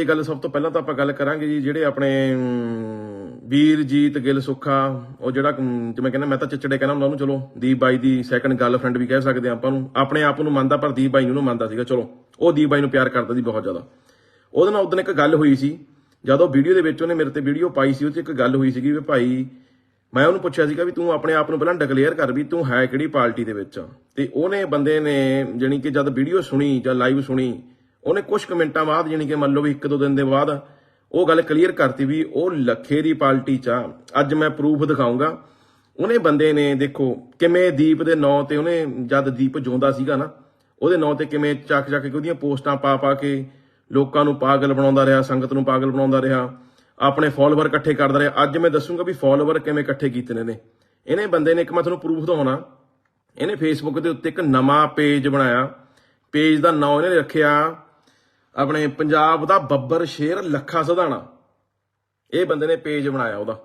ਇਹ ਗੱਲ ਸਭ ਤੋਂ ਪਹਿਲਾਂ ਤਾਂ ਆਪਾਂ ਗੱਲ ਕਰਾਂਗੇ ਜੀ, ਜਿਹੜੇ ਆਪਣੇ ਵੀਰਜੀਤ ਗਿੱਲ ਸੁੱਖਾ, ਉਹ ਜਿਹੜਾ ਜਿਵੇਂ ਕਹਿੰਦਾ ਮੈਂ ਤਾਂ ਚਿਚੜੇ ਕਹਿੰਦਾ ਹੁੰਦਾ ਉਹਨੂੰ, ਚਲੋ, ਦੀਪ ਬਾਈ ਦੀ ਸੈਕੰਡ ਗਰਲਫ੍ਰੈਂਡ ਵੀ ਕਹਿ ਸਕਦੇ ਆਪਾਂ ਨੂੰ। ਆਪਣੇ ਆਪ ਨੂੰ ਮੰਨਦਾ ਪਰ ਦੀਪ ਬਾਈ ਨੂੰ ਮੰਨਦਾ ਸੀਗਾ, ਚਲੋ, ਉਹ ਦੀਪ ਬਾਈ ਨੂੰ ਪਿਆਰ ਕਰਦਾ ਸੀ ਬਹੁਤ ਜ਼ਿਆਦਾ। ਉਹਦੇ ਨਾਲ ਉਦੋਂ ਇੱਕ ਗੱਲ ਹੋਈ ਸੀ, ਜਦੋਂ ਵੀਡੀਓ ਦੇ ਵਿੱਚ ਉਹਨੇ ਮੇਰੇ ਤੇ ਵੀਡੀਓ ਪਾਈ ਸੀ, ਉਹ 'ਚ ਇੱਕ ਗੱਲ ਹੋਈ ਸੀਗੀ ਵੀ ਭਾਈ, ਮੈਂ ਉਹਨੂੰ ਪੁੱਛਿਆ ਸੀਗਾ ਵੀ ਤੂੰ ਆਪਣੇ ਆਪ ਨੂੰ ਪਹਿਲਾਂ ਡਿਕਲੇਅਰ ਕਰ ਵੀ ਤੂੰ ਹੈ ਕਿਹੜੀ ਪਾਰਟੀ ਦੇ ਵਿੱਚ। ਤੇ ਉਹਨੇ ਬੰਦੇ ਨੇ, ਜਾਣੀ ਕਿ ਜਦ ਵੀਡੀਓ ਸੁਣੀ ਜਾਂ ਲਾਈਵ ਸੁਣੀ ਉਹਨੇ ਕੁਝ ਕਮੈਂਟਾਂ ਬਾਅਦ, ਜਾਣੀ ਕਿ ਮੰਨ ਲਓ ਵੀ ਇੱਕ ਦੋ ਦਿਨ ਦੇ ਬਾਅਦ ਉਹ ਗੱਲ ਕਲੀਅਰ ਕਰਤੀ ਵੀ ਉਹ ਲੱਖੇ ਦੀ ਪਾਰਟੀ ਚ ਆ। ਅੱਜ ਮੈਂ ਪ੍ਰੂਫ ਦਿਖਾਉਂਗਾ। ਉਹਨੇ ਬੰਦੇ ਨੇ ਦੇਖੋ ਕਿਵੇਂ ਦੀਪ ਦੇ ਨਾਂ ਤੇ ਉਹਨੇ ਜਦ ਦੀਪ ਜਿਉਂਦਾ ਸੀਗਾ ਨਾ, ਉਹਦੇ ਨਾਂ ਤੇ ਕਿਵੇਂ ਚੱਕ ਚੱਕ ਕੇ ਉਹਦੀਆਂ ਪੋਸਟਾਂ ਪਾ ਪਾ ਕੇ ਲੋਕਾਂ ਨੂੰ ਪਾਗਲ ਬਣਾਉਂਦਾ ਰਿਹਾ, ਸੰਗਤ ਨੂੰ ਪਾਗਲ ਬਣਾਉਂਦਾ ਰਿਹਾ, ਆਪਣੇ ਫਾਲੋਅਰ ਇਕੱਠੇ ਕਰਦਾ ਰਿਹਾ। ਅੱਜ ਮੈਂ ਦੱਸੂਗਾ ਵੀ ਫਾਲੋਅਰ ਕਿਵੇਂ ਇਕੱਠੇ ਕੀਤੇ ਨੇ ਨੇ ਇਹਨੇ ਬੰਦੇ ਨੇ ਇੱਕ ਮੈਂ ਤੁਹਾਨੂੰ ਪ੍ਰੂਫ ਦਿਖਾਉਣਾ। ਇਹਨੇ ਫੇਸਬੁੱਕ ਦੇ ਉੱਤੇ ਇੱਕ ਨਵਾਂ ਪੇਜ ਬਣਾਇਆ। ਪੇਜ ਦਾ ਨਾਮ ਇਹਨੇ ਰੱਖਿਆ ਆਪਣੇ ਪੰਜਾਬ ਦਾ ਬੱਬਰ ਸ਼ੇਰ ਲੱਖਾ ਸਧਾਣਾ। ਇਹ ਬੰਦੇ ਨੇ ਪੇਜ ਬਣਾਇਆ ਉਹਦਾ।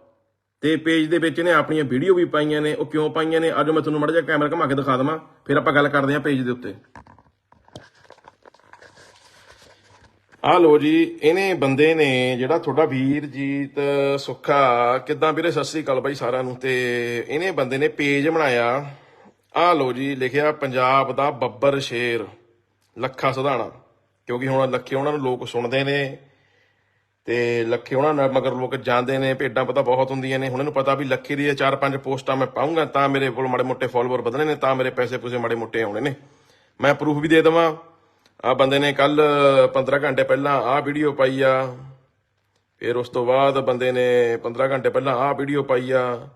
ਤੇ ਪੇਜ ਦੇ ਵਿੱਚ ਇਹਨੇ ਆਪਣੀਆਂ ਵੀਡੀਓ ਵੀ ਪਾਈਆਂ ਨੇ, ਉਹ ਕਿਉਂ ਪਾਈਆਂ ਨੇ? ਅੱਜ ਮੈਂ ਤੁਹਾਨੂੰ ਮੜਾ ਜਿਹਾ ਕੈਮਰਾ ਘੁਮਾ ਕੇ ਦਿਖਾ ਦਵਾਂ, ਫਿਰ ਆਪਾਂ ਗੱਲ ਕਰਦੇ ਹਾਂ ਪੇਜ ਦੇ ਉੱਤੇ। ਆ ਲੋ ਜੀ, ਇਹਨੇ ਬੰਦੇ ਨੇ ਜਿਹੜਾ ਤੁਹਾਡਾ ਵੀਰਜੀਤ ਸੁੱਖਾ, ਕਿੱਦਾਂ ਵੀਰੇ, ਸਤਿ ਸ੍ਰੀ ਅਕਾਲ ਬਾਈ ਸਾਰਿਆਂ ਨੂੰ। ਤੇ ਇਹਨੇ ਬੰਦੇ ਨੇ ਪੇਜ ਬਣਾਇਆ। ਆ ਲੋ ਜੀ, ਲਿਖਿਆ, ਪੰਜਾਬ ਦਾ ਬੱਬਰ ਸ਼ੇਰ, ਲੱਖਾ ਸਧਾਣਾ। ਕਿਉਂਕਿ ਹੁਣ ਲੱਖੇ ਉਹਨਾਂ ਨੂੰ ਲੋਕ ਸੁਣਦੇ ਨੇ ਤੇ ਲੱਖੇ ਉਹਨਾਂ ਨਾਲ ਮਗਰ ਲੋਕ ਜਾਂਦੇ ਨੇ, ਭੇਡਾਂ ਪਤਾ ਬਹੁਤ ਹੁੰਦੀਆਂ ਨੇ। ਉਹਨਾਂ ਨੂੰ ਪਤਾ ਵੀ ਲੱਖੇ ਦੀ ਚਾਰ ਪੰਜ ਪੋਸਟਾਂ ਮੈਂ ਪਾਉਂਗਾ, ਤਾਂ ਮੇਰੇ ਕੋਲ ਮਾੜੇ ਮੋਟੇ ਫਾਲੋਅਰ ਵਧਣੇ ਨੇ, ਤਾਂ ਮੇਰੇ ਪੈਸੇ ਪੂਸੇ ਮਾੜੇ ਮੋਟੇ ਆਉਣੇ ਨੇ। ਮੈਂ ਪ੍ਰੂਫ ਵੀ ਦੇ ਦੇਵਾਂ। ਆ ਬੰਦੇ ਨੇ ਕੱਲ 15 ਘੰਟੇ ਪਹਿਲਾਂ ਆ ਵੀਡੀਓ ਪਾਈ ਆ। ਫਿਰ ਉਸ ਤੋਂ ਬਾਅਦ ਬੰਦੇ ਨੇ 15 ਘੰਟੇ ਪਹਿਲਾਂ ਆ ਵੀਡੀਓ ਪਾਈ ਆ।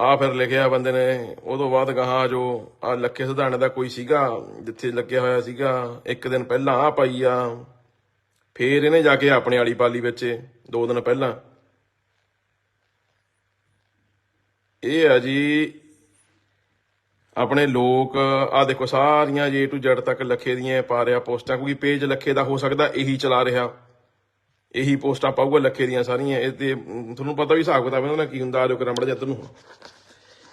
ਆ ਫਿਰ ਲਿਖਿਆ ਬੰਦੇ ਨੇ ਉਹ ਤੋਂ ਬਾਅਦ ਗਾਹਾਂ ਜੋ, ਆ ਲੱਖੇ ਸਿਧਾਣੇ ਦਾ ਕੋਈ ਸੀਗਾ, ਜਿੱਥੇ ਲੱਗਿਆ ਹੋਇਆ ਸੀਗਾ, ਇੱਕ ਦਿਨ ਪਹਿਲਾਂ ਆ ਪਾਈ ਆ, ਫੇਰ ਇਹਨੇ ਜਾ ਕੇ ਆਪਣੇ ਵਾਲੀ ਪਾਲੀ ਵਿੱਚ, ਦੋ ਦਿਨ ਪਹਿਲਾਂ। ਇਹ ਆ ਜੀ, ਆਪਣੇ ਲੋਕ, ਆ ਦੇਖੋ ਸਾਰੀਆਂ ਜੇ ਟੂ ਜੜ ਤੱਕ ਲੱਖੇ ਦੀਆਂ ਪਾ ਰਿਹਾ ਪੋਸਟਾਂ, ਕਿਉਂਕਿ ਪੇਜ ਲੱਖੇ ਦਾ ਹੋ ਸਕਦਾ ਇਹੀ ਚਲਾ ਰਿਹਾ। ਇਹੀ ਪੋਸਟਾਂ ਪਾਊਗਾ ਲੱਖੇ ਦੀਆਂ ਸਾਰੀਆਂ, ਇਹ ਤੇ ਤੁਹਾਨੂੰ ਪਤਾ ਵੀ ਹਿਸਾਬ ਕਿਤਾਬ ਇਹਨਾਂ ਦਾ ਕੀ ਹੁੰਦਾ ਆ ਜੋ ਕਰਾਂ ਮੜਾ ਜੱਤ ਨੂੰ।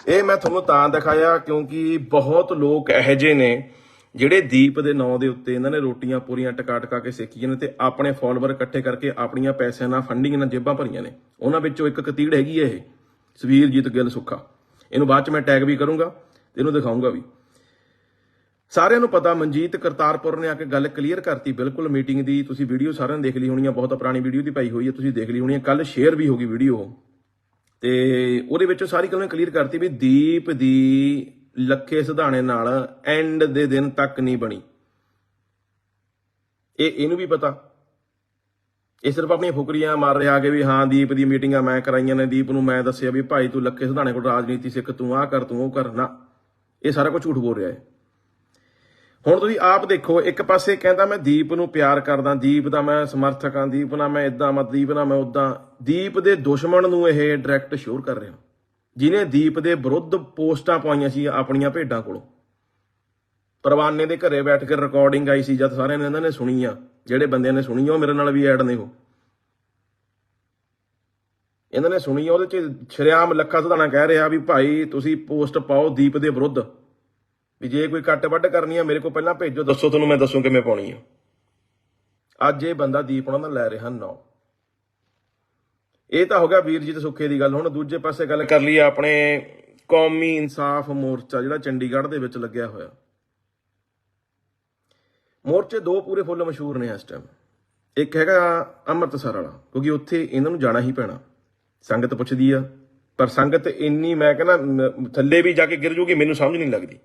ਇਹ ਮੈਂ ਤੁਹਾਨੂੰ ਤਾਂ ਦਿਖਾਇਆ ਕਿਉਂਕਿ ਬਹੁਤ ਲੋਕ ਇਹੋ ਜਿਹੇ ਨੇ ਜਿਹੜੇ ਦੀਪ ਦੇ ਨਾਂ ਦੇ ਉੱਤੇ ਇਹਨਾਂ ਨੇ ਰੋਟੀਆਂ ਪੂਰੀਆਂ ਟਕਾ ਟਕਾ ਕੇ ਸੇਕੀਆਂ ਨੇ ਤੇ ਆਪਣੇ ਫਾਲੋਅਰ ਇਕੱਠੇ ਕਰਕੇ ਆਪਣੀਆਂ ਪੈਸਿਆਂ ਨਾਲ ਫੰਡਿੰਗ ਨਾਲ ਜੇਬਾਂ ਭਰੀਆਂ ਨੇ। ਉਹਨਾਂ ਵਿੱਚੋਂ ਇੱਕ ਕਤੀੜ ਹੈਗੀ ਹੈ ਇਹ, ਸਵੀਰਜੀਤ ਗਿੱਲ ਸੁੱਖਾ। ਇਹਨੂੰ ਬਾਅਦ ਚ ਮੈਂ ਟੈਗ ਵੀ ਕਰੂੰਗਾ ਤੇ ਇਹਨੂੰ ਦਿਖਾਉਂਗਾ ਵੀ। ਸਾਰਿਆਂ ਨੂੰ ਪਤਾ, ਮਨਜੀਤ ਕਰਤਾਰਪੁਰ ਨੇ ਆ ਕੇ ਗੱਲ ਕਲੀਅਰ ਕਰਤੀ, ਬਿਲਕੁਲ ਮੀਟਿੰਗ ਦੀ। ਤੁਸੀਂ ਵੀਡੀਓ ਸਾਰਿਆਂ ਨੇ ਦੇਖ ਲਈ ਹੋਣੀ ਆ, ਬਹੁਤ ਪੁਰਾਣੀ ਵੀਡੀਓ ਦੀ ਪਾਈ ਹੋਈ ਹੈ ਤੁਸੀਂ ਦੇਖ ਲਈ ਹੋਣੀ ਹੈ ਕੱਲ ਸ਼ੇਅਰ ਵੀ ਹੋ ਗਈ ਵੀਡੀਓ ਤੇ ਉਹਦੇ ਵਿੱਚੋਂ ਸਾਰੀ ਗੱਲ ਕਲੀਅਰ ਕਰਤੀ ਵੀ ਦੀਪ ਦੀ ਲੱਖੇ ਸਿਧਾਣੇ ਨਾਲ ਐਂਡ ਦੇ ਦਿਨ ਤੱਕ ਨਹੀਂ ਬਣੀ। ਇਹ, ਇਹਨੂੰ ਵੀ ਪਤਾ। ਇਹ ਸਿਰਫ ਆਪਣੀਆਂ ਫੁਕਰੀਆਂ ਮਾਰ ਰਿਹਾ ਕਿ ਵੀ ਹਾਂ, ਦੀਪ ਦੀ ਮੀਟਿੰਗਾਂ ਮੈਂ ਕਰਾਈਆਂ ਨੇ, ਦੀਪ ਨੂੰ ਮੈਂ ਦੱਸਿਆ ਵੀ ਭਾਈ ਤੂੰ ਲੱਖੇ ਸਿਧਾਣੇ ਕੋਲ ਰਾਜਨੀਤੀ ਸਿੱਖ, ਤੂੰ ਆਹ ਕਰ, ਤੂੰ ਉਹ ਕਰਨਾ ਇਹ ਸਾਰਾ ਕੁਝ ਝੂਠ ਬੋਲ ਰਿਹਾ ਹੈ। ਹੁਣ ਤੁਸੀਂ ਆਪ ਦੇਖੋ, ਇੱਕ ਪਾਸੇ ਕਹਿੰਦਾ ਮੈਂ ਦੀਪ ਨੂੰ ਪਿਆਰ ਕਰਦਾ, ਦੀਪ ਦਾ ਮੈਂ ਸਮਰਥਕ ਹਾਂ, ਦੀਪ ਨਾਲ ਮੈਂ ਇਦਾਂ ਮਤ, ਦੀਪ ਨਾਲ ਮੈਂ ਉਦਾਂ ਦੀਪ ਦੇ ਦੁਸ਼ਮਣ ਨੂੰ ਇਹ ਡਾਇਰੈਕਟ ਸ਼ੋਰ ਕਰ ਰਿਹਾ। ਜਿਨੇ ਦੀਪ ਦੇ ਵਿਰੁੱਧ ਪੋਸਟਾਂ ਪਾਈਆਂ ਸੀ ਆਪਣੀਆਂ ਭੇਡਾਂ ਕੋਲੋਂ। ਪਰਵਾਨੇ ਦੇ ਘਰੇ ਬੈਠ ਕੇ ਰਿਕਾਰਡਿੰਗ ਆਈ ਸੀ, ਜਦ ਸਾਰਿਆਂ ਨੇ ਇਹਨਾਂ ਨੇ ਸੁਣੀ ਆ। ਜਿਹੜੇ ਬੰਦਿਆਂ ਨੇ ਸੁਣੀ ਉਹ ਮੇਰੇ ਨਾਲ ਵੀ ਐਡ ਨੇ ਉਹ। ਇਹਨਾਂ ਨੇ ਸੁਣੀ ਉਹਦੇ ਚ ਸ਼ਰਿਆਮ ਲੱਖਾ ਸਧਾਣਾ ਕਹਿ ਰਿਹਾ ਵੀ ਭਾਈ, ਤੁਸੀਂ ਪੋਸਟ ਪਾਓ ਦੀਪ ਦੇ ਵਿਰੁੱਧ। ਵੀ ਜੇ ਕੋਈ ਕੱਟ ਵੱਢ ਕਰਨੀ ਆ, ਮੇਰੇ ਕੋਲ ਪਹਿਲਾਂ ਭੇਜੋ, ਦੱਸੋ ਤੁਹਾਨੂੰ ਮੈਂ ਦੱਸੂ ਕਿਵੇਂ ਪਾਉਣੀ ਆ। ਅੱਜ ਇਹ ਬੰਦਾ ਦੀਪ ਉਹਨਾਂ ਦਾ ਲੈ ਰਿਹਾ, ਨੌ। ਇਹ ਤਾਂ ਹੋ ਗਿਆ ਵੀਰਜੀਤ ਸੁੱਖੇ ਦੀ ਗੱਲ, ਹੁਣ ਦੂਜੇ ਪਾਸੇ ਗੱਲ ਕਰ ਲਈ ਆਪਣੇ ਕੌਮੀ ਇਨਸਾਫ ਮੋਰਚਾ, ਜਿਹੜਾ ਚੰਡੀਗੜ੍ਹ ਦੇ ਵਿੱਚ ਲੱਗਿਆ ਹੋਇਆ। ਮੋਰਚੇ ਦੋ ਪੂਰੇ ਫੁੱਲ ਮਸ਼ਹੂਰ ਨੇ ਇਸ ਟਾਈਮ ਇੱਕ ਹੈਗਾ ਅੰਮ੍ਰਿਤਸਰ ਵਾਲਾ, ਕਿਉਂਕਿ ਉੱਥੇ ਇਹਨਾਂ ਨੂੰ ਜਾਣਾ ਹੀ ਪੈਣਾ। ਸੰਗਤ ਪੁੱਛਦੀ ਆ, ਪਰ ਸੰਗਤ ਇੰਨੀ, ਮੈਂ ਕਹਿੰਦਾ ਥੱਲੇ ਵੀ ਜਾ ਕੇ ਗਿਰ ਜੂਗੀ, ਮੈਨੂੰ ਸਮਝ ਨਹੀਂ ਲੱਗਦੀ।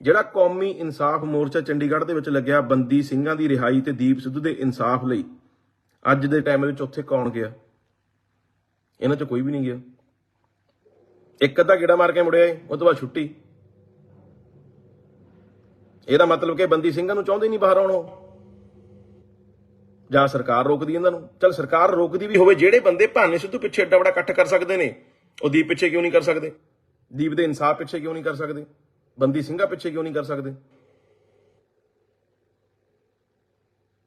ਜਿਹੜਾ ਕੌਮੀ ਇਨਸਾਫ ਮੋਰਚਾ ਚੰਡੀਗੜ੍ਹ ਦੇ ਵਿੱਚ ਲੱਗਿਆ ਬੰਦੀ ਸਿੰਘਾਂ ਦੀ ਰਿਹਾਈ ਤੇ ਦੀਪ ਸਿੱਧੂ ਦੇ ਇਨਸਾਫ ਲਈ, ਅੱਜ ਦੇ ਟਾਈਮ ਵਿੱਚ ਉੱਥੇ ਕੌਣ ਗਿਆ? ਇਹਨਾਂ 'ਚ ਕੋਈ ਵੀ ਨਹੀਂ ਗਿਆ। ਇੱਕ ਅੱਧਾ ਗੇੜਾ ਮਾਰ ਕੇ ਮੁੜਿਆ ਏ, ਉਹ ਤੋਂ ਬਾਅਦ ਛੁੱਟੀ। ਇਹਦਾ ਮਤਲਬ ਕਿ ਬੰਦੀ ਸਿੰਘਾਂ ਨੂੰ ਚਾਹੁੰਦੇ ਨਹੀਂ ਬਾਹਰ ਆਉਣੋਂ ਜਾਂ ਸਰਕਾਰ ਰੋਕਦੀ ਇਹਨਾਂ ਨੂੰ? ਚਲ ਸਰਕਾਰ ਰੋਕਦੀ ਵੀ ਹੋਵੇ, ਜਿਹੜੇ ਬੰਦੇ ਭਾਨੇ ਸਿੱਧੂ ਪਿੱਛੇ ਐਡਾ ਵੱਡਾ ਇਕੱਠ ਕਰ ਸਕਦੇ ਨੇ, ਉਹ ਦੀਪ ਪਿੱਛੇ ਕਿਉਂ ਨਹੀਂ ਕਰ ਸਕਦੇ? ਦੀਪ ਦੇ ਇਨਸਾਫ ਪਿੱਛੇ ਕਿਉਂ ਨਹੀਂ ਕਰ ਸਕਦੇ? ਬੰਦੀ ਸਿੰਘਾਂ ਪਿੱਛੇ ਕਿਉਂ ਨਹੀਂ ਕਰ ਸਕਦੇ?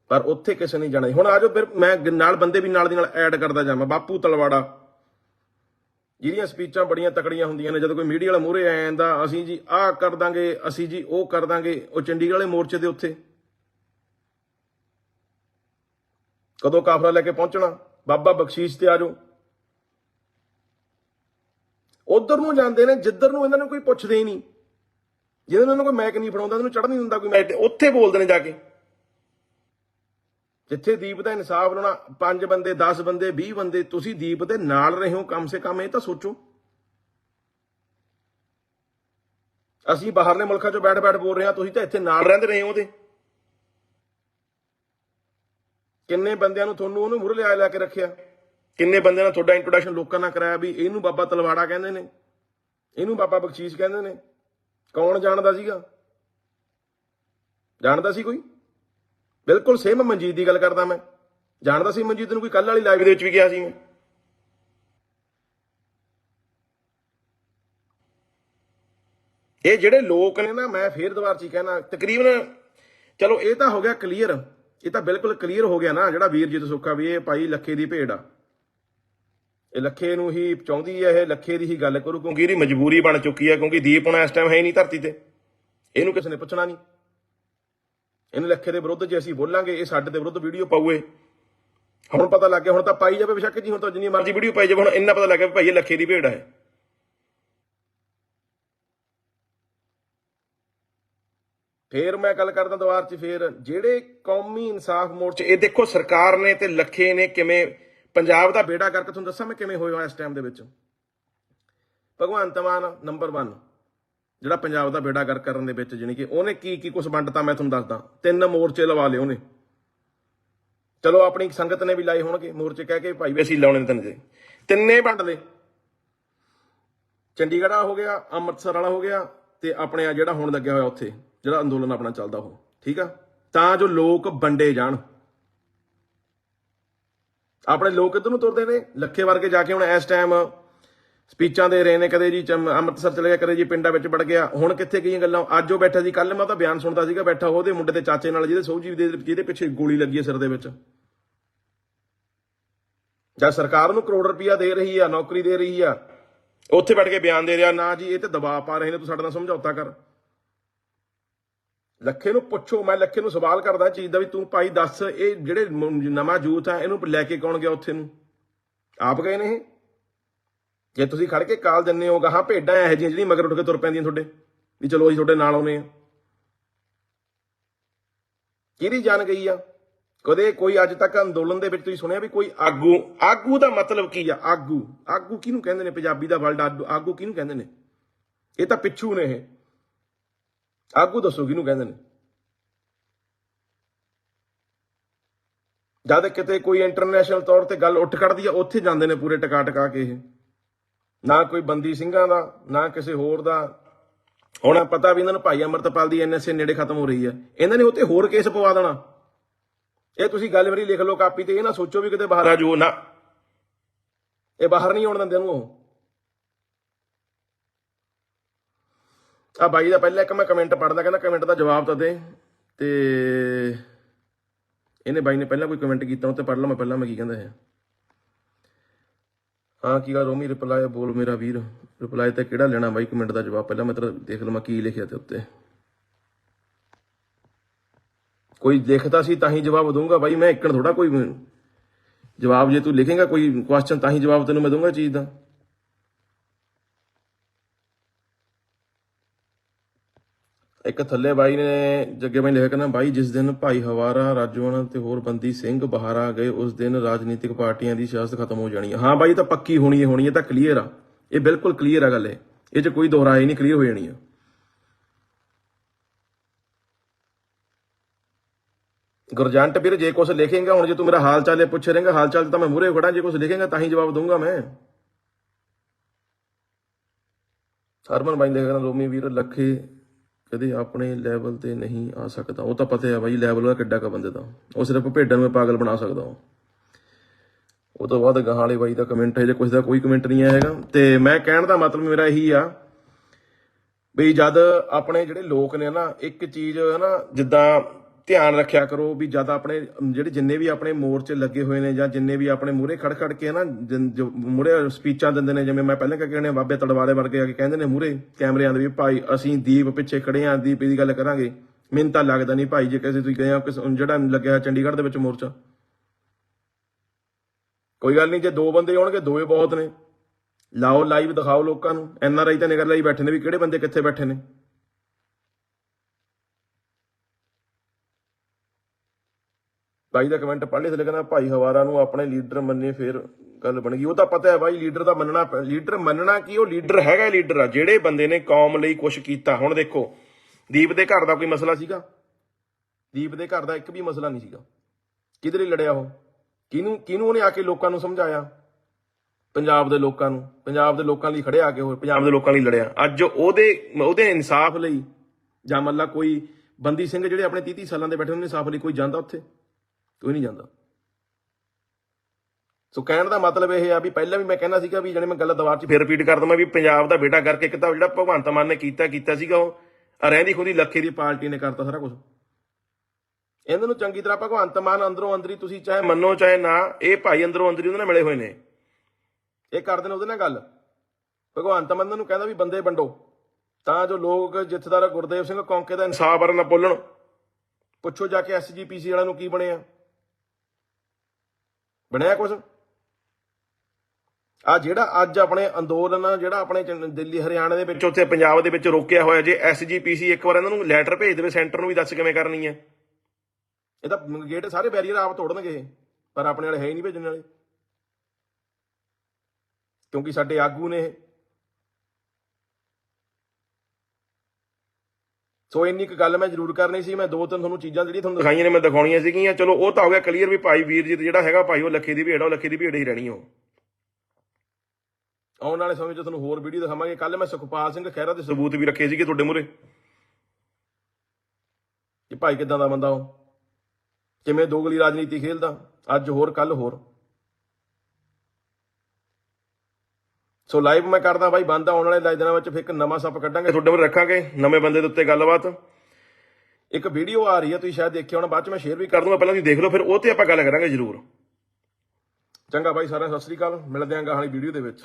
ਪਰ ਉੱਥੇ ਕਿਸੇ ਨੇ ਜਾਣਾ ਹੁਣ ਆਜੋ ਫਿਰ, ਮੈਂ ਨਾਲ ਬੰਦੇ ਵੀ ਨਾਲ ਦੀ ਨਾਲ ਐਡ ਕਰਦਾ ਜਾਵਾਂ ਬਾਪੂ ਤਲਵਾੜਾ। ਜਿਹੜੀਆਂ ਸਪੀਚਾਂ ਬੜੀਆਂ ਤਕੜੀਆਂ ਹੁੰਦੀਆਂ ਨੇ, ਜਦੋਂ ਕੋਈ ਮੀਡੀਆ ਵਾਲਾ ਮੂਹਰੇ ਆ ਜਾਂਦਾ, ਅਸੀਂ ਜੀ ਆਹ ਕਰ ਦਾਂਗੇ, ਅਸੀਂ ਜੀ ਉਹ ਕਰ ਦਾਂਗੇ, ਉਹ ਚੰਡੀਗੜ੍ਹ ਵਾਲੇ ਮੋਰਚੇ ਦੇ ਉੱਥੇ। ਕਦੋਂ ਕਾਫਲਾ ਲੈ ਕੇ ਪਹੁੰਚਣਾ? ਬਾਬਾ ਬਖਸ਼ੀਸ਼ ਤੇ ਆ ਜਾਓ। ਉਧਰ ਨੂੰ ਜਾਂਦੇ ਨੇ, ਜਿੱਧਰ ਨੂੰ ਇਹਨਾਂ ਨੂੰ ਕੋਈ ਪੁੱਛਦੇ ਹੀ ਨਹੀਂ। ਜਿਹਦੇ ਨੂੰ ਇਹਨਾਂ ਕੋਈ ਮੈਕ ਨਹੀਂ ਫੜਾਉਂਦਾ ਉਹਨੂੰ ਚੜ ਨਹੀਂ ਦਿੰਦਾ ਕੋਈ ਮੈਕ ਤੇ ਉੱਥੇ ਬੋਲਦੇ ਨੇ ਜਾ ਕੇ। ਜਿੱਥੇ ਦੀਪ ਦਾ ਇਨਸਾਫ ਲਾਉਣਾ 5 ਬੰਦੇ 10 ਬੰਦੇ 20 ਬੰਦੇ ਤੁਸੀਂ ਦੀਪ ਦੇ ਨਾਲ ਰਹੇ ਹੋ ਕਮ ਸੇ ਕਮ ਇਹ ਤਾਂ ਸੋਚੋ। ਅਸੀਂ ਬਾਹਰਲੇ ਮੁਲਕਾਂ 'ਚੋਂ ਬੈਠ-ਬੈਠ ਬੋਲ ਰਹੇ ਹਾਂ ਤੁਸੀਂ ਤਾਂ ਇੱਥੇ ਨਾਲ ਰਹਿੰਦੇ ਰਹੇ ਹੋ ਉਹਦੇ। ਕਿੰਨੇ ਬੰਦਿਆਂ ਨੂੰ ਤੁਹਾਨੂੰ ਉਹਨੂੰ ਮੁਰੇ ਲਿਆ ਲੈ ਕੇ ਰੱਖਿਆ? ਕਿੰਨੇ ਬੰਦਿਆਂ ਨਾਲ ਤੁਹਾਡਾ ਇੰਟਰੋਡਕਸ਼ਨ ਲੋਕਾਂ ਨਾਲ ਕਰਾਇਆ ਵੀ ਇਹਨੂੰ ਬਾਬਾ ਤਲਵਾੜਾ ਕਹਿੰਦੇ ਨੇ। ਇਹਨੂੰ ਬਾਬਾ ਬਖਸ਼ੀਸ਼ ਕਹਿੰਦੇ ਨੇ। ਕੌਣ ਜਾਣਦਾ ਸੀਗਾ? ਜਾਣਦਾ ਸੀ ਕੋਈ? ਬਿਲਕੁਲ ਸੇਮ ਮਨਜੀਤ ਦੀ ਗੱਲ ਕਰਦਾ ਮੈਂ। ਜਾਣਦਾ ਸੀ ਮਨਜੀਤ ਨੂੰ ਕੋਈ ਕੱਲ ਵਾਲੀ ਲਾਈਵ ਦੇ ਵਿੱਚ ਵੀ ਗਿਆ ਸੀ ਮੈਂ। ਇਹ ਜਿਹੜੇ ਲੋਕ ਨੇ ਨਾ, ਮੈਂ ਫੇਰ ਦੁਬਾਰਾ ਚ ਹੀ ਕਹਿਣਾ, ਤਕਰੀਬਨ ਚਲੋ ਇਹ ਤਾਂ ਹੋ ਗਿਆ ਕਲੀਅਰ ਇਹ ਤਾਂ ਬਿਲਕੁਲ ਕਲੀਅਰ ਹੋ ਗਿਆ ਨਾ, ਜਿਹੜਾ ਵੀਰ ਵੀਰਜੀਤ ਸੁੱਖਾ ਵੀ ਇਹ ਭਾਈ ਲੱਖੇ ਦੀ ਭੇਡ ਆ। ਇਹ ਲੱਖੇ ਨੂੰ ਹੀ ਚਾਹੁੰਦੀ ਹੈ, ਇਹ ਲੱਖੇ ਦੀ ਹੀ ਗੱਲ ਕਰੂ, ਕਿਉਂਕਿ ਇਹਦੀ ਮਜਬੂਰੀ ਬਣ ਚੁੱਕੀ ਹੈ, ਕਿਉਂਕਿ ਦੀਪ ਹੁਣ ਇਸ ਟਾਈਮ ਹੈ ਹੀ ਨਹੀਂ ਧਰਤੀ ਤੇ। ਇਹਨੂੰ ਕਿਸੇ ਨੇ ਪੁੱਛਣਾ ਨਹੀਂ। ਇਹਨੂੰ ਲੱਖੇ ਦੇ ਵਿਰੁੱਧ ਜੇ ਅਸੀਂ ਬੋਲਾਂਗੇ, ਇਹ ਸਾਡੇ ਦੇ ਵਿਰੁੱਧ ਵੀਡੀਓ ਪਾਉਏ ਹੁਣ ਪਤਾ ਲੱਗ ਗਿਆ, ਹੁਣ ਤਾਂ ਪਾਈ ਜਾਵੇ ਬੇਸ਼ੱਕ ਜੀ, ਹੁਣ ਤਾਂ ਜਿੰਨੀ ਮਰਜ਼ੀ ਵੀਡੀਓ ਪਾਈ ਜਾਵੇ, ਹੁਣ ਇੰਨਾ ਪਤਾ ਲੱਗ ਗਿਆ ਭਾਈ ਇਹ ਲੱਖੇ ਦੀ ਭੇਡ ਹੈ। ਫੇਰ ਮੈਂ ਗੱਲ ਕਰਦਾ ਦੁਬਾਰ 'ਚ, ਫੇਰ ਜਿਹੜੇ ਕੌਮੀ ਇਨਸਾਫ ਮੋਰਚੇ, ਇਹ ਦੇਖੋ ਸਰਕਾਰ ਨੇ ਤੇ ਲੱਖੇ ਨੇ ਕਿਵੇਂ ਪੰਜਾਬ ਦਾ ਬੇੜਾ ਕਰਕੇ ਤੁਹਾਨੂੰ ਦੱਸਾਂ ਮੈਂ ਕਿਵੇਂ ਹੋਇਆ ਇਸ ਟਾਈਮ ਦੇ ਵਿੱਚ। ਭਗਵੰਤ ਮਾਨ ਨੰਬਰ 1 ਜਿਹੜਾ ਪੰਜਾਬ ਦਾ ਬੇੜਾ ਗਰ ਕਰਨ ਦੇ ਵਿੱਚ, ਜਾਣੀ ਕਿ ਉਹਨੇ ਕੀ ਕੀ ਕੁਝ ਵੰਡਤਾ ਮੈਂ ਤੁਹਾਨੂੰ ਦੱਸਦਾ। ਤਿੰਨ ਮੋਰਚੇ ਲਵਾ ਲਏ ਉਹਨੇ। ਚਲੋ, ਆਪਣੀ ਸੰਗਤ ਨੇ ਵੀ ਲਾਏ ਹੋਣਗੇ ਮੋਰਚੇ, ਕਹਿ ਕੇ ਭਾਈ ਵੀ ਅਸੀਂ ਲਾਉਣੇ ਨੇ ਤਿੰਨ ਜੇ। ਤਿੰਨੇ ਵੰਡ ਲਏ। ਚੰਡੀਗੜ੍ਹ ਵਾਲਾ ਹੋ ਗਿਆ, ਅੰਮ੍ਰਿਤਸਰ ਵਾਲਾ ਹੋ ਗਿਆ, ਤੇ ਆਪਣੇ ਆ ਜਿਹੜਾ ਹੁਣ ਲੱਗਿਆ ਹੋਇਆ ਉੱਥੇ, ਜਿਹੜਾ ਅੰਦੋਲਨ ਆਪਣਾ ਚੱਲਦਾ ਉਹ। ਠੀਕ ਆ? ਤਾਂ ਜੋ ਲੋਕ ਵੰਡੇ ਜਾਣ। ਆਪਣੇ ਲੋਕ ਕਿੱਧਰ ਨੂੰ ਤੁਰਦੇ ਨੇ? ਲੱਖੇ ਵਰਗੇ ਜਾ ਕੇ ਹੁਣ ਇਸ ਟਾਈਮ ਸਪੀਚਾਂ ਦੇ ਰਹੇ ਨੇ, ਕਦੇ ਜੀ ਚਮ- ਅੰਮ੍ਰਿਤਸਰ ਚਲੇ ਗਿਆ, ਕਦੇ ਜੀ ਪਿੰਡਾਂ ਵਿੱਚ ਵੜ ਗਿਆ। ਹੁਣ ਕਿੱਥੇ ਗਈਆਂ ਗੱਲਾਂ? ਅੱਜ ਉਹ ਬੈਠਾ ਸੀ ਕੱਲ ਮੈਂ ਤਾਂ ਬਿਆਨ ਸੁਣਦਾ ਸੀਗਾ, ਬੈਠਾ ਉਹਦੇ ਮੁੰਡੇ ਦੇ ਚਾਚੇ ਨਾਲ, ਜਿਹਦੇ ਸੋਝੀ ਦੇ, ਜਿਹਦੇ ਪਿੱਛੇ ਗੋਲੀ ਲੱਗੀ ਹੈ ਸਿਰ ਦੇ ਵਿੱਚ। ਜਦ ਸਰਕਾਰ ਨੂੰ ਕਰੋੜ ਰੁਪਈਆ ਦੇ ਰਹੀ ਆ, ਨੌਕਰੀ ਦੇ ਰਹੀ ਆ, ਉੱਥੇ ਬੈਠ ਕੇ ਬਿਆਨ ਦੇ ਰਿਹਾ, ਨਾ ਜੀ, ਇਹ ਤੇ ਦਬਾਅ ਪਾ ਰਹੇ ਨੇ, ਤੂੰ ਸਾਡੇ ਨਾਲ ਸਮਝੌਤਾ ਕਰ। ਲੱਖੇ ਨੂੰ ਪੁੱਛੋ, ਮੈਂ ਲੱਖੇ ਨੂੰ ਸਵਾਲ ਕਰਦਾ ਚੀਜ਼ ਦਾ ਵੀ ਤੂੰ ਭਾਈ ਦੱਸ, ਇਹ ਜਿਹੜੇ ਨਵਾਂ ਯੂਥ ਆ, ਇਹਨੂੰ ਲੈ ਕੇ ਕੌਣ ਗਿਆ ਉੱਥੇ ਨੂੰ? ਆਪ ਗਏ ਨੇ ਇਹ? ਜੇ ਤੁਸੀਂ ਖੜ ਕੇ ਕਾਲ ਦਿੰਨੇ ਹੋ, ਗਾਹਾਂ ਭੇਡਾਂ ਇਹੋ ਜਿਹੀਆਂ ਜਿਹੜੀ ਮਗਰ ਉੱਠ ਕੇ ਤੁਰ ਪੈਂਦੀਆਂ ਤੁਹਾਡੇ, ਵੀ ਚਲੋ ਅਸੀਂ ਤੁਹਾਡੇ ਨਾਲ ਆਉਨੇ ਆ। ਕਿਹਦੀ ਜਾਨ ਗਈ ਆ? ਕਦੇ ਕੋਈ ਅੱਜ ਤੱਕ ਅੰਦੋਲਨ ਦੇ ਵਿੱਚ ਤੁਸੀਂ ਸੁਣਿਆ ਵੀ ਕੋਈ ਆਗੂ ਆਗੂ ਦਾ ਮਤਲਬ ਕੀ ਆ? ਆਗੂ ਆਗੂ ਕਿਹਨੂੰ ਕਹਿੰਦੇ ਨੇ? ਪੰਜਾਬੀ ਦਾ ਵਰਡ ਆਗੂ- ਆਗੂ ਕਿਹਨੂੰ ਕਹਿੰਦੇ ਨੇ? ਇਹ ਤਾਂ ਪਿੱਛੂ ਨੇ ਇਹ। ਆਗੂ ਦੱਸੋ ਕਿਹਨੂੰ ਕਹਿੰਦੇ ਨੇ? ਜਦ ਕਿਤੇ ਕੋਈ ਇੰਟਰਨੈਸ਼ਨਲ ਤੌਰ ਤੇ ਗੱਲ ਉੱਠ ਖੜਦੀ ਆ, ਉੱਥੇ ਜਾਂਦੇ ਨੇ ਪੂਰੇ ਟਕਾ ਟਕਾ ਕੇ ਇਹ। ਨਾ ਕੋਈ ਬੰਦੀ ਸਿੰਘਾਂ ਦਾ, ਨਾ ਕਿਸੇ ਹੋਰ ਦਾ। ਹੁਣ ਪਤਾ ਵੀ ਇਹਨਾਂ ਨੂੰ ਭਾਈ ਅਮਰਤਪਾਲ ਦੀ ਐਨਐਸਏ ਨੇੜੇ ਖਤਮ ਹੋ ਰਹੀ ਆ। ਇਹਨਾਂ ਨੇ ਉੱਤੇ ਹੋਰ ਕੇਸ ਪਵਾ ਦੇਣਾ। ਇਹ ਤੁਸੀਂ ਗੱਲ ਮੇਰੀ ਲਿਖ ਲਓ ਕਾਪੀ ਤੇ, ਇਹ ਨਾ ਸੋਚੋ ਵੀ ਕਿਤੇ ਬਾਹਰ ਆ ਜਾਓ। ਨਾ। ਇਹ ਬਾਹਰ ਨਹੀਂ ਆਉਣ ਦਿੰਦੇ ਉਹਨੂੰ ਉਹ। ਆ ਬਾਈ ਦਾ ਪਹਿਲਾਂ ਇੱਕ ਮੈਂ ਕਮੈਂਟ ਪੜਦਾ ਕਹਿੰਦਾ ਕਮੈਂਟ ਦਾ ਜਵਾਬ ਤਾਂ ਦੇ। ਤੇ ਇਹਨੇ ਬਾਈ ਨੇ ਪਹਿਲਾਂ ਕੋਈ ਕਮੈਂਟ ਕੀਤਾ, ਉਹ ਤੇ ਪੜ ਲਵਾਂ ਮੈਂ ਪਹਿਲਾਂ ਮੈਂ ਕੀ ਕਹਿੰਦਾ ਹੈ ਹਾਂ, ਕੀ ਗੱਲ ਰੋਮੀ ਰਿਪਲਾਈ ਬੋਲ ਮੇਰਾ ਵੀਰ। ਰਿਪਲਾਈ ਤਾਂ ਕਿਹੜਾ ਲੈਣਾ ਬਾਈ ਕਮੈਂਟ ਦਾ ਜਵਾਬ? ਪਹਿਲਾਂ ਮੈਂ ਤੇਰਾ ਦੇਖ ਲਵਾਂ ਕੀ ਲਿਖਿਆ ਤੇ ਉੱਤੇ। ਕੋਈ ਦੇਖਦਾ ਸੀ ਤਾਂ ਹੀ ਜਵਾਬ ਦਊਂਗਾ ਬਾਈ, ਮੈਂ ਇੱਕਣ ਥੋੜਾ ਕੋਈ ਜਵਾਬ ਜੇ ਤੂੰ ਲਿਖੇਗਾ, ਕੋਈ ਕੁਐਸਚਨ ਤਾਂ ਹੀ ਜਵਾਬ ਤੈਨੂੰ ਮੈਂ ਦਊਂਗਾ ਚੀਜ਼ ਦਾ। ਇੱਕ ਥੱਲੇ ਬਾਈ ਨੇ ਜੱਗੇ ਬਾਈ ਲਿਖਿਆ ਕਹਿੰਦਾ, ਬਾਈ, ਜਿਸ ਦਿਨ ਭਾਈ ਹਵਾਰਾ ਰਾਜੋਆਣਾ ਤੇ ਹੋਰ ਬੰਦੀ ਸਿੰਘ ਬਹਾਰਾ ਗਏ, ਉਸ ਦਿਨ ਰਾਜਨੀਤਿਕ ਪਾਰਟੀਆਂ ਦੀ ਸਿਆਸਤ ਖਤਮ ਹੋ ਜਾਣੀ ਹੈ। ਹਾਂ ਬਾਈ ਤਾਂ ਪੱਕੀ ਹੋਣੀ ਹੈ ਹੋਣੀ ਹੈ ਤਾਂ ਕਲੀਅਰ ਆ। ਇਹ ਬਿਲਕੁਲ ਕਲੀਅਰ ਆ ਗੱਲ ਇਹ। ਇਹ 'ਚ ਕੋਈ ਦੋਹਰਾਏ ਨਹੀਂ ਕਲੀਅਰ ਹੋ ਜਾਣੀ ਆ। ਗੁਰਜੰਟ ਵੀਰ, ਜੇ ਕੁਝ ਲਿਖੇਗਾ, ਹੁਣ ਜੇ ਤੂੰ ਮੇਰਾ ਹਾਲ ਚਾਲ ਇਹ ਪੁੱਛ ਰਹੇਗਾ, ਹਾਲ ਚਾਲ ਤਾਂ ਮੈਂ ਮੂਰੇ ਖੜਾ ਜੇ ਕੁਝ ਲਿਖੇਗਾ ਤਾਂ ਹੀ ਜਵਾਬ ਦਊਂਗਾ ਮੈਂ। ਹਰਮਨ ਬਾਈ ਦੇ ਕਹਿੰਦਾ, ਰੋਮੀ ਵੀਰ, ਲੱਖੇ ਕਦੇ ਆਪਣੇ ਲੈਵਲ ਤੇ ਨਹੀਂ ਆ ਸਕਦਾ। ਉਹ ਤਾਂ ਪਤਾ ਹੈ ਬਾਈ ਲੈਵਲ ਉਹਦਾ ਕਿੱਡਾ ਕਾ ਬੰਦੇ ਦਾ। ਉਹ ਸਿਰਫ ਭੇਡਾਂ ਨੂੰ ਪਾਗਲ ਬਣਾ ਸਕਦਾ ਉਹ। ਉਹ ਤੋਂ ਬਾਅਦ ਗਾਹਾਂ ਵਾਲੇ ਬਾਈ ਦਾ ਕਮੈਂਟ ਹੈ, ਜੇ ਕੁਝ ਦਾ ਕੋਈ ਕਮੈਂਟ ਨਹੀਂ ਆਇਆ ਹੈਗਾ। ਤੇ ਮੈਂ ਕਹਿਣ ਦਾ ਮਤਲਬ ਮੇਰਾ ਇਹੀ ਆ ਬਈ ਜਦ ਆਪਣੇ ਜਿਹੜੇ ਲੋਕ ਨੇ ਨਾ, ਇੱਕ ਚੀਜ਼ ਨਾ, ਜਿੱਦਾਂ ਧਿਆਨ ਰੱਖਿਆ ਕਰੋ ਵੀ ਜਦ ਆਪਣੇ, ਜਿਹੜੇ ਜਿੰਨੇ ਵੀ ਆਪਣੇ ਮੋਰਚੇ ਲੱਗੇ ਹੋਏ ਨੇ ਜਾਂ ਜਿੰਨੇ ਵੀ ਆਪਣੇ ਮੂਰੇ ਖੜ ਖੜ ਕੇ ਨਾ ਮੂਰੇ ਸਪੀਚਾਂ ਦਿੰਦੇ ਨੇ, ਜਿਵੇਂ ਮੈਂ ਪਹਿਲਾਂ ਕਹਿ ਕੇ ਨੇ ਬਾਬੇ ਤਲਵਾਰੇ ਵਰਗੇ ਆ ਕੇ ਕਹਿੰਦੇ ਨੇ ਮੂਰੇ ਕੈਮਰਿਆਂ ਦੇ ਵੀ, ਭਾਈ ਅਸੀਂ ਦੀਪ ਪਿੱਛੇ ਖੜੇ ਆਂ, ਦੀਪ ਦੀ ਗੱਲ ਕਰਾਂਗੇ। ਮੈਨੂੰ ਤਾਂ ਲੱਗਦਾ ਨਹੀਂ ਭਾਈ ਜੇ ਕਿਸੇ ਤੁਸੀਂ ਗਏ ਹੋ, ਕਿਸ, ਜਿਹੜਾ ਲੱਗਿਆ ਚੰਡੀਗੜ੍ਹ ਦੇ ਵਿੱਚ ਮੋਰਚਾ ਕੋਈ ਗੱਲ ਨਹੀਂ ਜੇ ਦੋ ਬੰਦੇ ਆਉਣਗੇ ਦੋਏ ਬਹੁਤ ਨੇ। ਲਾਓ ਲਾਈਵ ਦਿਖਾਓ ਲੋਕਾਂ ਨੂੰ। ਐਨ ਆਰ ਆਈ ਤਾਂ ਨਿਗਰ ਲਈ ਬੈਠੇ ਨੇ ਵੀ ਕਿਹੜੇ ਬੰਦੇ ਕਿੱਥੇ ਬੈਠੇ ਨੇ। ਬਾਈ ਦਾ ਕਮੈਂਟ ਪੜ੍ਹ ਲਿਆ ਥੱਲੇ ਕਹਿੰਦਾ, ਭਾਈ ਹਵਾਰਾ ਨੂੰ ਆਪਣੇ ਲੀਡਰ ਮੰਨੇ ਫੇਰ ਗੱਲ ਬਣ ਗਈ। ਉਹ ਤਾਂ ਪਤਾ ਹੈ ਬਾਈ, ਲੀਡਰ ਦਾ ਮੰਨਣਾ ਪੈ- ਲੀਡਰ ਮੰਨਣਾ ਕੀ, ਉਹ ਲੀਡਰ ਹੈਗਾ ਲੀਡਰ ਆ। ਜਿਹੜੇ ਬੰਦੇ ਨੇ ਕੌਮ ਲਈ ਕੁਝ ਕੀਤਾ, ਹੁਣ ਦੇਖੋ, ਦੀਪ ਦੇ ਘਰ ਦਾ ਕੋਈ ਮਸਲਾ ਸੀਗਾ? ਦੀਪ ਦੇ ਘਰ ਦਾ ਇੱਕ ਵੀ ਮਸਲਾ ਨਹੀਂ ਸੀਗਾ। ਕਿਧਰੇ ਲੜਿਆ ਉਹ? ਕਿਹਨੂੰ ਕਿਹਨੂੰ ਉਹਨੇ ਆ ਕੇ ਲੋਕਾਂ ਨੂੰ ਸਮਝਾਇਆ? ਪੰਜਾਬ ਦੇ ਲੋਕਾਂ ਨੂੰ, ਪੰਜਾਬ ਦੇ ਲੋਕਾਂ ਲਈ ਖੜਿਆ ਆ ਕੇ ਹੋਰ, ਪੰਜਾਬ ਦੇ ਲੋਕਾਂ ਲਈ ਲੜਿਆ। ਅੱਜ ਉਹਦੇ ਉਹਦੇ ਇਨਸਾਫ ਲਈ ਜਾਂ ਮੱਲਾ ਕੋਈ ਬੰਦੀ ਸਿੰਘ ਜਿਹੜੇ ਆਪਣੇ 30 30 ਸਾਲਾਂ ਦੇ ਬੈਠੇ ਉਹਨਾਂ ਦੇ ਇਨਸਾਫ ਲਈ ਕੋਈ ਜਾਂਦਾ ਉੱਥੇ? ਕੋਈ ਨਹੀਂ ਜਾਂਦਾ। ਸੋ ਕਹਿਣ ਦਾ ਮਤਲਬ ਇਹ ਆ ਵੀ ਪਹਿਲਾਂ ਵੀ ਮੈਂ ਕਹਿੰਦਾ ਸੀਗਾ ਵੀ ਜਿਹੜੇ ਮੈਂ ਗੱਲ ਦੁਬਾਰਾ ਚ ਫਿਰ ਰਿਪੀਟ ਕਰ ਦਵਾਂ ਵੀ ਪੰਜਾਬ ਦਾ ਬੇਟਾ ਕਰਕੇ ਇੱਕ ਤਾਂ ਜਿਹੜਾ ਭਗਵੰਤ ਮਾਨ ਨੇ ਕੀਤਾ ਕੀਤਾ ਸੀਗਾ ਉਹ। ਆ ਰਹਿੰਦੀ ਖੁਦੀ ਲੱਖੇ ਦੀ ਪਾਰਟੀ ਨੇ ਕਰਤਾ ਸਾਰਾ ਕੁਝ ਇਹਨਾਂ ਨੂੰ ਚੰਗੀ ਤਰ੍ਹਾਂ ਭਗਵੰਤ ਮਾਨ ਅੰਦਰੋਂ ਅੰਦਰੀ ਤੁਸੀਂ ਚਾਹੇ ਮੰਨੋ ਚਾਹੇ ਨਾ ਇਹ ਭਾਈ ਅੰਦਰੋਂ ਅੰਦਰੀ ਉਹਨਾਂ ਨਾਲ ਮਿਲੇ ਹੋਏ ਨੇ। ਇਹ ਕਰਦੇ ਨੇ ਉਹਦੇ ਨਾਲ ਗੱਲ। ਭਗਵੰਤ ਮਾਨ ਨੂੰ ਕਹਿੰਦਾ ਵੀ ਬੰਦੇ ਵੰਡੋ। ਤਾਂ ਜੋ ਲੋਕ ਜਥੇਦਾਰ ਗੁਰਦੇਵ ਸਿੰਘ ਕੌਂਕੇ ਦਾ ਇਨਸਾਫ ਬਾਰੇ ਨਾ ਬੋਲਣ ਪੁੱਛੋ ਜਾ ਕੇ ਐਸਜੀਪੀਸੀ ਵਾਲਿਆਂ ਨੂੰ ਕੀ ਬਣਿਆ ਬਣਿਆ ਕੁਝ ਆ ਜਿਹੜਾ ਅੱਜ ਆਪਣੇ ਅੰਦੋਲਨ ਜਿਹੜਾ ਆਪਣੇ ਦਿੱਲੀ ਹਰਿਆਣਾ ਦੇ ਵਿੱਚ ਉੱਥੇ ਪੰਜਾਬ ਦੇ ਵਿੱਚ ਰੋਕਿਆ ਹੋਇਆ ਜੇ ਐਸਜੀਪੀਸੀ ਇੱਕ ਵਾਰ ਇਹਨਾਂ ਨੂੰ ਲੈਟਰ ਭੇਜ ਦੇਵੇ ਸੈਂਟਰ ਨੂੰ ਵੀ ਦੱਸ ਕਿਵੇਂ ਕਰਨੀ ਹੈ ਇਹ ਤਾਂ ਗੇਟ ਸਾਰੇ ਬੈਰੀਅਰ ਆਪ ਤੋੜਨਗੇ ਇਹ, ਪਰ ਆਪਣੇ ਵਾਲੇ ਹੈ ਹੀ ਨਹੀਂ ਭੇਜਣ ਵਾਲੇ। ਕਿਉਂਕਿ ਸਾਡੇ ਆਗੂ ਨੇ ਇਹ। ਸੋ ਇੰਨੀ ਕੁ ਗੱਲ ਮੈਂ ਜ਼ਰੂਰ ਕਰਨੀ ਸੀ ਮੈਂ ਦੋ ਤਿੰਨ ਤੁਹਾਨੂੰ ਚੀਜ਼ਾਂ ਜਿਹੜੀਆਂ ਤੁਹਾਨੂੰ ਦਿਖਾਈਆਂ ਨੇ ਮੈਂ ਦਿਖਾਉਣੀਆਂ ਸੀਗੀਆਂ। ਚਲੋ ਉਹ ਤਾਂ ਹੋ ਗਿਆ ਕਲੀਅਰ ਵੀ ਭਾਈ ਵੀਰਜੀਤ ਜਿਹੜਾ ਹੈਗਾ ਭਾਈ ਉਹ ਲੱਖੇ ਦੀ ਭੇਡ ਉਹ ਲੱਖੇ ਦੀ ਭੇਡ ਹੀ ਰਹਿਣੀ ਉਹ। ਆਉਣ ਵਾਲੇ ਸਮੇਂ 'ਚ ਤੁਹਾਨੂੰ ਹੋਰ ਵੀਡੀਓ ਦਿਖਾਵਾਂਗੇ। ਕੱਲ ਮੈਂ ਸੁਖਪਾਲ ਸਿੰਘ ਖਹਿਰਾ ਦੇ ਸਬੂਤ ਵੀ ਰੱਖੇ ਸੀਗੇ ਤੁਹਾਡੇ ਮੂਹਰੇ। ਕਿ ਭਾਈ ਕਿਦਾਂ ਦਾ ਬੰਦਾ ਉਹ? ਕਿਵੇਂ ਦੋਗਲੀ ਰਾਜਨੀਤੀ ਖੇਲਦਾ? ਅੱਜ ਹੋਰ ਕੱਲ ਹੋਰ। ਸੋ ਲਾਈਵ ਮੈਂ ਕਰਦਾ ਬਾਈ ਬੰਦ ਆਉਣ ਵਾਲੇ ਲਾਈਵ ਦਿਨਾਂ ਵਿੱਚ ਫਿਰ ਇੱਕ ਨਵਾਂ ਸੱਪ ਕੱਢਾਂਗੇ। ਤੁਹਾਡੇ ਮੂਹਰੇ ਰੱਖਾਂਗੇ ਨਵੇਂ ਬੰਦੇ ਦੇ ਉੱਤੇ ਗੱਲਬਾਤ। ਇੱਕ ਵੀਡੀਓ ਆ ਰਹੀ ਹੈ ਤੁਸੀਂ ਸ਼ਾਇਦ ਦੇਖਿਆ ਹੋਣਾ ਬਾਅਦ ਚ ਮੈਂ ਸ਼ੇਅਰ ਵੀ ਕਰ ਦੂੰਗਾ ਪਹਿਲਾਂ ਤੁਸੀਂ ਦੇਖ ਲਓ ਫਿਰ ਉਹ ਤੇ ਆਪਾਂ ਗੱਲ ਕਰਾਂਗੇ ਜ਼ਰੂਰ। ਚੰਗਾ ਬਾਈ ਸਾਰਿਆਂ ਸਤਿ ਸ੍ਰੀ ਅਕਾਲ ਮਿਲਦੇ ਆਂ ਗਾਹਾਂ ਵਾਲੀ ਵੀਡੀਓ ਦੇ ਵਿੱਚ।